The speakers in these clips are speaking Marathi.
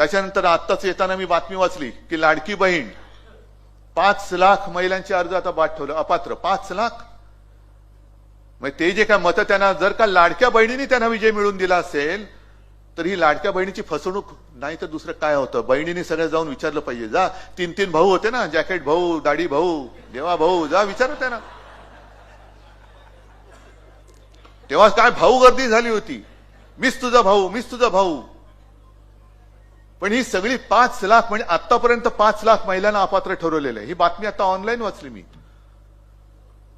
त्याच्यानंतर आत्ताच येताना मी बातमी वाचली की लाडकी बहीण पाच लाख महिलांचे अर्ज आता बाद ठेवलं अपात्र पाच लाख. मग ते जे काय मतं त्यांना जर का लाडक्या बहिणीने त्यांना विजय मिळवून दिला असेल तर ही लाडक्या बहिणीची फसवणूक नाही तर दुसरं काय होतं? बहिणीने सगळं जाऊन विचारलं पाहिजे. जा तीन तीन भाऊ होते ना जॅकेट भाऊ दाढी भाऊ देवा भाऊ जा विचारा त्यांना. तेव्हा काय भाऊ गर्दी झाली होती. मीच तुझा भाऊ मीच तुझा भाऊ. पण ही सगळी पाच लाख म्हणजे आतापर्यंत पाच लाख महिलांना अपात्र ठरवलेलं आहे. ही बातमी आता ऑनलाईन वाचली मी.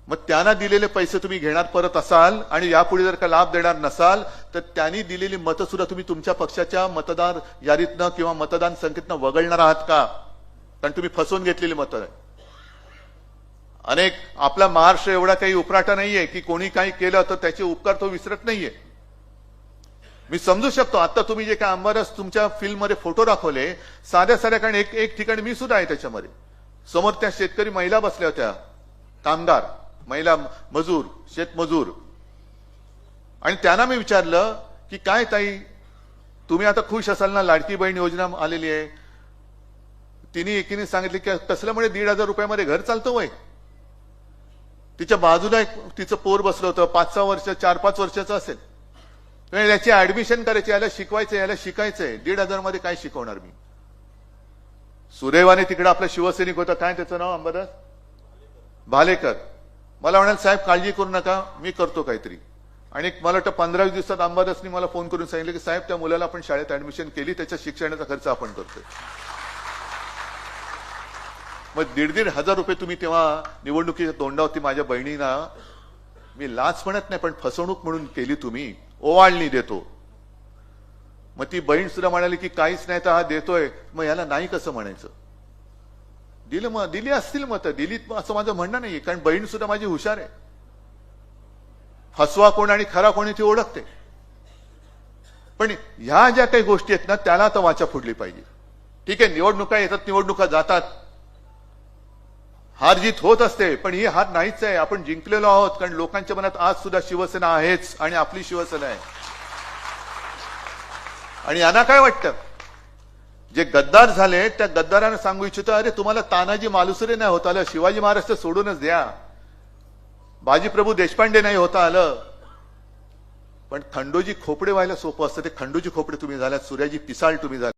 मग त्यांना दिलेले पैसे तुम्ही घेणार परत असाल आणि यापुढे जर का लाभ देणार नसाल तर त्यांनी दिलेली मतं सुद्धा तुम्ही तुमच्या पक्षाच्या मतदार यादीतनं किंवा मतदान संख्येतनं वगळणार आहात का? कारण तुम्ही फसवून घेतलेली मतं आहे अनेक आपला महाराष्ट्र एवढा काही उपराटा नाहीये की कोणी काही केलं तर त्याचे उपकार तो विसरत नाहीये. मी समजू शकतो. आता तुम्ही जे काय अंबारस तुमच्या फिल्ममध्ये फोटो दाखवले साध्या साध्या कारण एक एक ठिकाणी मी सुद्धा आहे त्याच्यामध्ये. समोर त्या शेतकरी महिला बसल्या होत्या. कामगार महिला मजूर शेतमजूर आणि त्यांना मी विचारलं की काय ताई तुम्ही आता खुश असाल ना? लाडकी बहीण योजना आलेली आहे. तिने एकीने सांगितले की कसल्यामुळे दीड हजार रुपयामध्ये घर चालतो वय. तिच्या बाजूला एक तिचं पोर बसलं होतं. पाच सहा वर्ष चार पाच वर्षाचं असेल. याची ऍडमिशन करायची याला शिकवायचं याला शिकायचंय. दीड हजारमध्ये काय शिकवणार मी? सुदैवाने तिकडे आपला शिवसैनिक होता. काय त्याचं नाव अंबादास? भालेकर. मला म्हणाल साहेब काळजी करू नका. मी करतो काहीतरी. आणि एक मला वाटतं पंधरा दिवसात अंबादासनी मला फोन करून सांगितलं की साहेब त्या मुलाला आपण शाळेत ऍडमिशन केली. त्याच्या शिक्षणाचा खर्च आपण करतोय. मग दीड दीड हजार रुपये तुम्ही तेव्हा निवडणुकीच्या तोंडावरती माझ्या बहिणीना मी लाच म्हणत नाही पण फसवणूक म्हणून केली तुम्ही. ओवाळणी देतो. मग ती बहीण सुद्धा म्हणाली की काहीच नाही तर हा देतोय. मग याला नाही कसं म्हणायचं? दिलं मग दिली असतील मत दिलीत असं माझं म्हणणं नाही कारण बहीण सुद्धा माझी हुशार आहे. फसवा कोण आणि खरा कोणी ती ओळखते. पण ह्या ज्या काही गोष्टी आहेत ना त्याला तर वाचा फुडली पाहिजे. ठीक आहे निवडणुका येतात निवडणुका जातात. हार जीत होत असते पण ही हार नाहीच आहे. आपण जिंकलेलो आहोत कारण लोकांच्या मनात आज सुद्धा शिवसेना आहेच आणि आपली शिवसेना आहे. आणि यांना काय वाटतं? जे गद्दार झाले त्या गद्दारांना सांगू इच्छितो अरे तुम्हाला तानाजी मालुसरे नाही होता आलं शिवाजी महाराज सोडूनच द्या. बाजीप्रभू देशपांडे नाही होता आलं. पण खंडोजी खोपडे व्हायला सोपं असतं. ते खंडोजी खोपडे तुम्ही झाल्यात सूर्याजी पिसाळ तुम्ही झाला